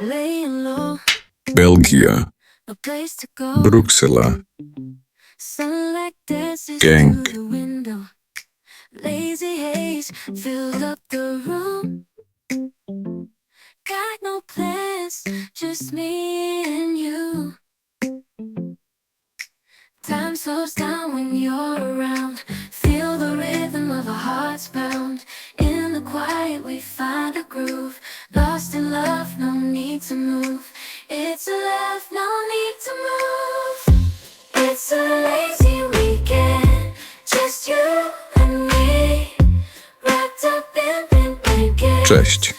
Laying low, Belgia, a place to go. Bruksela, Genk. window. Lazy haze filled up the room. Got no plans, just me and you. Time slows down when you're around. Feel the rhythm of our hearts pound. In the quiet, we find a groove. Lost in love, need to move. It's a love, no need to move. It's a lazy weekend, just you and me. Wrapped up in pink blankets. Cześć.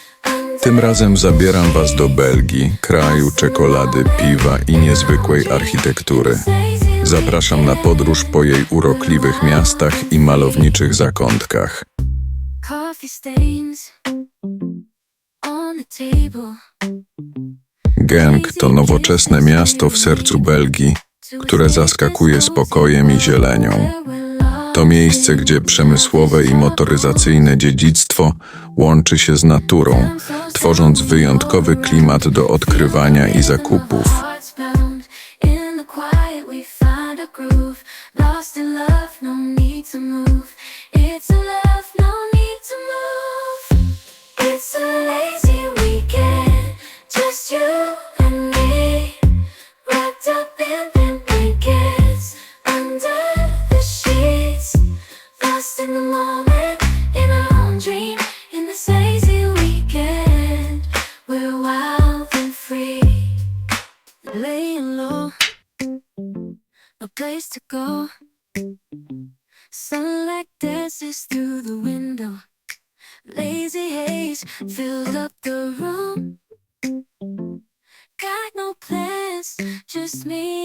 Tym razem zabieram Was do Belgii, kraju czekolady, piwa i niezwykłej architektury. Zapraszam na podróż po jej urokliwych miastach i malowniczych zakątkach. Coffee stains. Genk to nowoczesne miasto w sercu Belgii, które zaskakuje spokojem i zielenią. To miejsce, gdzie przemysłowe i motoryzacyjne dziedzictwo łączy się z naturą, tworząc wyjątkowy klimat do odkrywania i zakupów. Lost in love, no need to move. Laying low, a place to go. Sunlight dances through the window. Lazy haze fills up the room. Got no plans, just me.